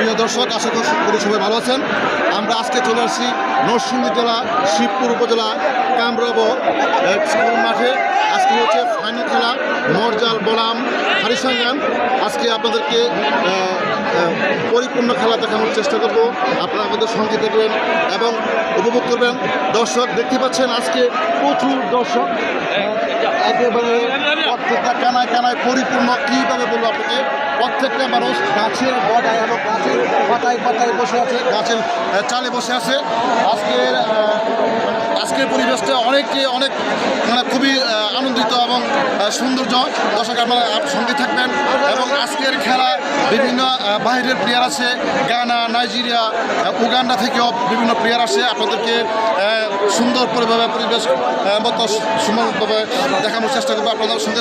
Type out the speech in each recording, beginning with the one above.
প্রিয় দর্শক, আশা করি সবাই ভালো আছেন। আমরা আজকে চলে আসছি নরসিংদী জেলা শিবপুর উপজেলা, কামরব স্কুল মাঠে। আজকে হচ্ছে ফাইনাল খেলা, মরজাল বলাম হারিসাঙ্গান। আজকে আপনাদেরকে পরিপূর্ণ খেলা দেখানোর চেষ্টা করব। আপনারা আমাদের সঙ্গে দেখবেন এবং উপভোগ করবেন। দর্শক, দেখতে পাচ্ছেন আজকে প্রচুর দর্শক একেবারে প্রত্যেকটা কানায় কানায় পরিপূর্ণ কীভাবে বলব আপনাকে? প্রত্যেকটা মানুষ গাছের গড়ায় এবং গাছের পাতায় পাতায় বসে আছে, গাছের চালে বসে আছে। আজকের আজকের পরিবেশটা অনেকে অনেক মানে খুবই আনন্দিত এবং সৌন্দর্য। দর্শক আপনারা আপ- সঙ্গে থাকবেন এবং আজকের খেলা বিভিন্ন বাইরের প্লেয়ার আছে, গানা, নাইজেরিয়া উগান্ডা থেকেও বিভিন্ন প্লেয়ার আসে। আপনাদেরকে সুন্দর পরিবেশ মতো সুন্দরভাবে দেখানোর চেষ্টা করব। আপনাদের সঙ্গে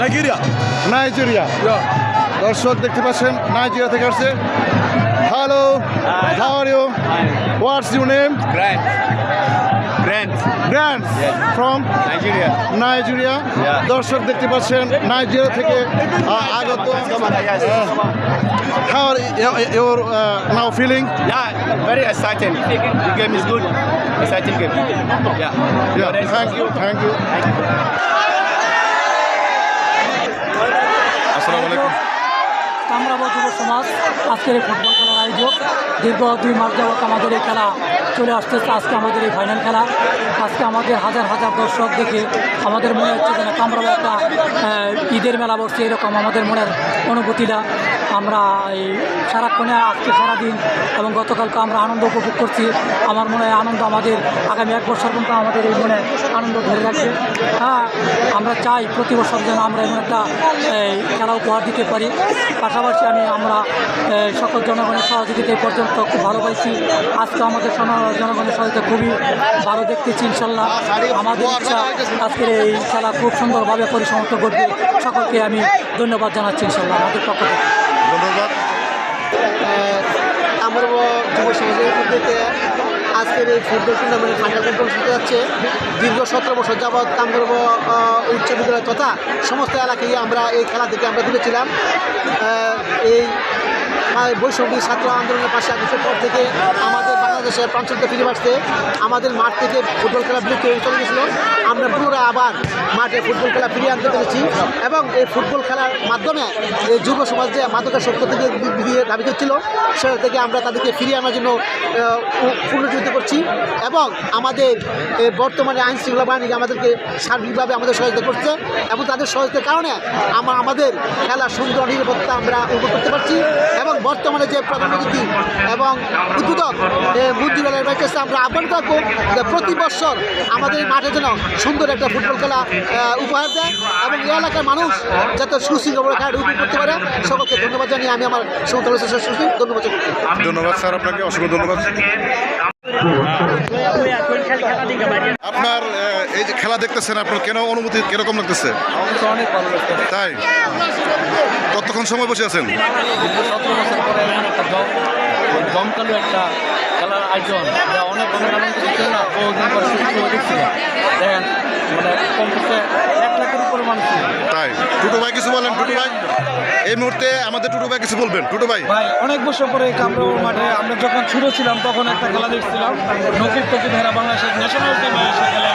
Nigeria. Nigeria. Yeah. দর্শক দেখতে পাচ্ছেন নাইজেরিয়া থেকে আসছে hello how are you what's your name Grant. Grant. Grant from Nigeria. Nigeria Yeah. দর্শক দেখতে পাচ্ছেন নাইজেরিয়া থেকে আহ, আগত how are your now feeling Yeah, very exciting. The game is good. Exciting game. Yeah. Thank you thank you সমাজ, আজকের এই football খেলার আয়োজক, দীর্ঘ দুই মাস যাবত আমাদের এই খেলা চলে আসতেছে। আজকে আমাদের এই ফাইনাল খেলা। আজকে আমাদের হাজার হাজার দর্শক দেখে আমাদের মনে হচ্ছে যেন কামরাবা একটা ঈদের মেলা বসছে, এরকম আমাদের মনের অনুভূতিটা আমরা এই সারাক্ষণে আজকে সারাদিন এবং গতকালকে আমরা আনন্দ উপভোগ করছি। আমার মনে হয় আনন্দ আমাদের আগামী এক বছর পর্যন্ত আমাদের এই মনে আনন্দ ধরে রাখবে। হ্যাঁ আমরা চাই প্রতি বছর যেন আমরা এমন একটা খেলা উপহার দিতে পারি। পাশাপাশি আমি আমরা সকল জনগণের সহযোগিতা পর্যন্ত খুব ভালো পাইছি আজকে আমাদের জনগণের সহযোগিতা খুবই ভালো দেখতেছি ইনশাল্লাহ। আমাদের ইচ্ছা আজকের এই খেলা খুব সুন্দরভাবে পরিসমাপ্ত করবে সকলকে আমি ধন্যবাদ জানাচ্ছি ইনশাল্লাহ আমাদের পক্ষ থেকে। ধন্যবাদ। আমার যুব সমাজের উদ্যোগে আজকের এই ফুটবল টুর্নামেন্ট ফাইনাল অনুষ্ঠিত যাচ্ছে। দীর্ঘ সতেরো বছর যাবৎ কামগর্ব উচ্চ বিদ্যালয় তথা সমস্ত এলাকায় আমরা এই খেলা থেকে আমরা তুলেছিলাম এই বৈষম্যী ছাত্র আন্দোলনের পাশে আগস্টের পর থেকে আমাদের বাংলাদেশের প্রাঞ্চলতে ফিরে আসতে আমাদের মাঠ থেকে ফুটবল খেলা বিলুপ্ত হয়ে চলে গেছিল। আমরা পুনরায় আবার মাঠে ফুটবল খেলা ফিরিয়ে আনতে পেরেছি এবং এই ফুটবল খেলার মাধ্যমে এই যুব সমাজ যে মাদকের শক্ত থেকে দাবি করছিল, সেটা থেকে আমরা তাদেরকে ফিরিয়ে আনার জন্য পুনর্জীবিত করছি এবং আমাদের বর্তমানে আইন শৃঙ্খলা বাহিনী আমাদেরকে সার্বিকভাবে আমাদের সহায়তা করছে এবং তাদের সহায়তার কারণে আমা আমাদের খেলা সুন্দর নিরাপত্তা আমরা উপভোগ করতে পারছি এবং বর্তমানে যে প্রধান প্রধানমন্ত্রী এবং উদ্বোধক মুদ্রিবালের কাছে আমরা আহ্বান করব যে প্রতি বছর আমাদের এই মাঠে যেন সুন্দর একটা ফুটবল খেলা উপহার দেয় এবং এই এলাকার মানুষ যাতে সুশৃঙ্খলা খেলা উপভোগ করতে পারে। সকলকে ধন্যবাদ জানিয়ে আমি আমার সমতল সুশৃঙ্খল ধন্যবাদ ধন্যবাদ স্যার আপনাকে অসংখ্য ধন্যবাদ। আপনার এই যে খেলা দেখতেছেন আপনার কেন অনুভূতি কীরকম লাগতেছে? অনেক ভালো লাগছে তাই? কতক্ষণ সময় বসে আছেন? সতেরো বছর পরে এমন একটা জমকালো একটা খেলার আয়োজন। যা অনেক অনেক আনন্দ না বহুদিন পর দেখেন মানে কমপক্ষে এক লাখের উপরে মানুষ তাই? টুটু ভাই কিছু বলেন টুটু ভাই? এই মুহূর্তে আমাদের টুটু ভাই কিছু বলবেন টুটু ভাই? ভাই অনেক বছর পরে কামরুল মাঠে আমরা যখন ছোট ছিলাম তখন একটা খেলা দেখছিলাম। নকিব থেকে হেরা বাংলাদেশের ন্যাশনাল টিমে এসে খেলে।